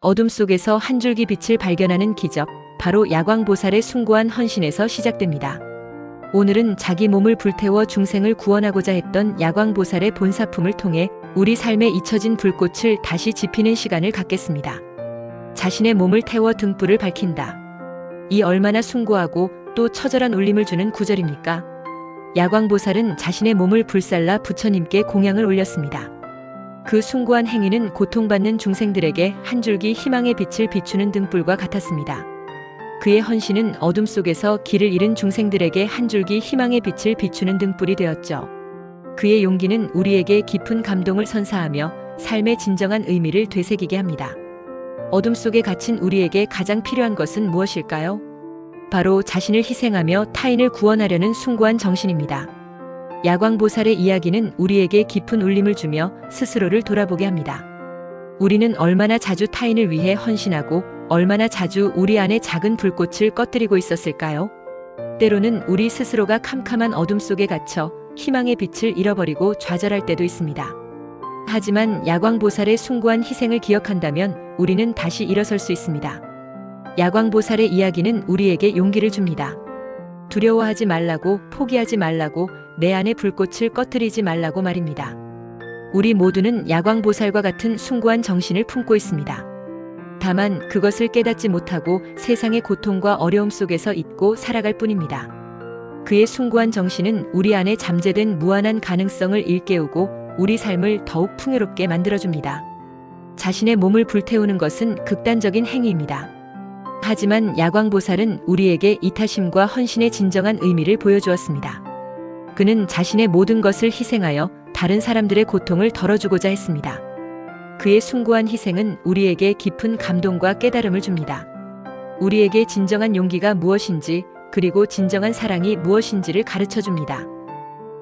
어둠 속에서 한 줄기 빛을 발견하는 기적, 바로 야광보살의 숭고한 헌신에서 시작됩니다. 오늘은 자기 몸을 불태워 중생을 구원하고자 했던 야광보살의 본사품을 통해 우리 삶에 잊혀진 불꽃을 다시 지피는 시간을 갖겠습니다. 자신의 몸을 태워 등불을 밝힌다. 이 얼마나 숭고하고 또 처절한 울림을 주는 구절입니까? 야광보살은 자신의 몸을 불살라 부처님께 공양을 올렸습니다. 그 숭고한 행위는 고통받는 중생들에게 한 줄기 희망의 빛을 비추는 등불과 같았습니다. 그의 헌신은 어둠 속에서 길을 잃은 중생들에게 한 줄기 희망의 빛을 비추는 등불이 되었죠. 그의 용기는 우리에게 깊은 감동을 선사하며 삶의 진정한 의미를 되새기게 합니다. 어둠 속에 갇힌 우리에게 가장 필요한 것은 무엇일까요? 바로 자신을 희생하며 타인을 구원하려는 숭고한 정신입니다. 야광보살의 이야기는 우리에게 깊은 울림을 주며 스스로를 돌아보게 합니다. 우리는 얼마나 자주 타인을 위해 헌신하고 얼마나 자주 우리 안에 작은 불꽃을 꺼뜨리고 있었을까요? 때로는 우리 스스로가 캄캄한 어둠 속에 갇혀 희망의 빛을 잃어버리고 좌절할 때도 있습니다. 하지만 야광보살의 숭고한 희생을 기억한다면 우리는 다시 일어설 수 있습니다. 야광보살의 이야기는 우리에게 용기를 줍니다. 두려워하지 말라고, 포기하지 말라고, 내 안의 불꽃을 꺼뜨리지 말라고 말입니다. 우리 모두는 야광보살과 같은 숭고한 정신을 품고 있습니다. 다만 그것을 깨닫지 못하고 세상의 고통과 어려움 속에서 잊고 살아갈 뿐입니다. 그의 숭고한 정신은 우리 안에 잠재된 무한한 가능성을 일깨우고 우리 삶을 더욱 풍요롭게 만들어줍니다. 자신의 몸을 불태우는 것은 극단적인 행위입니다. 하지만 야광보살은 우리에게 이타심과 헌신의 진정한 의미를 보여주었습니다. 그는 자신의 모든 것을 희생하여 다른 사람들의 고통을 덜어주고자 했습니다. 그의 숭고한 희생은 우리에게 깊은 감동과 깨달음을 줍니다. 우리에게 진정한 용기가 무엇인지 그리고 진정한 사랑이 무엇인지를 가르쳐 줍니다.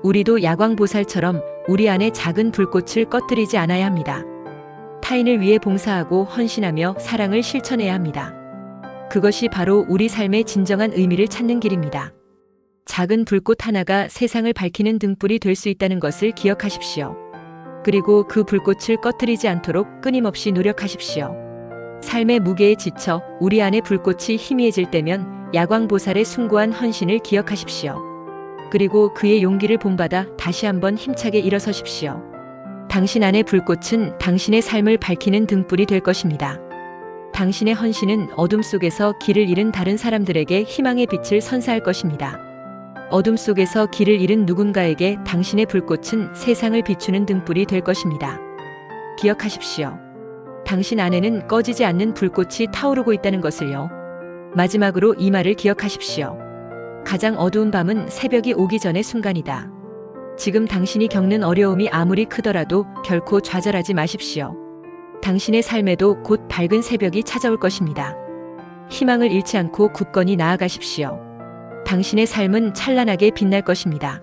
우리도 야광보살처럼 우리 안에 작은 불꽃을 꺼뜨리지 않아야 합니다. 타인을 위해 봉사하고 헌신하며 사랑을 실천해야 합니다. 그것이 바로 우리 삶의 진정한 의미를 찾는 길입니다. 작은 불꽃 하나가 세상을 밝히는 등불이 될 수 있다는 것을 기억하십시오. 그리고 그 불꽃을 꺼뜨리지 않도록 끊임없이 노력하십시오. 삶의 무게에 지쳐 우리 안에 불꽃이 희미해질 때면 야광보살의 숭고한 헌신을 기억하십시오. 그리고 그의 용기를 본받아 다시 한번 힘차게 일어서십시오. 당신 안의 불꽃은 당신의 삶을 밝히는 등불이 될 것입니다. 당신의 헌신은 어둠 속에서 길을 잃은 다른 사람들에게 희망의 빛을 선사할 것입니다. 어둠 속에서 길을 잃은 누군가에게 당신의 불꽃은 세상을 비추는 등불이 될 것입니다. 기억하십시오. 당신 안에는 꺼지지 않는 불꽃이 타오르고 있다는 것을요. 마지막으로 이 말을 기억하십시오. 가장 어두운 밤은 새벽이 오기 전의 순간이다. 지금 당신이 겪는 어려움이 아무리 크더라도 결코 좌절하지 마십시오. 당신의 삶에도 곧 밝은 새벽이 찾아올 것입니다. 희망을 잃지 않고 굳건히 나아가십시오. 당신의 삶은 찬란하게 빛날 것입니다.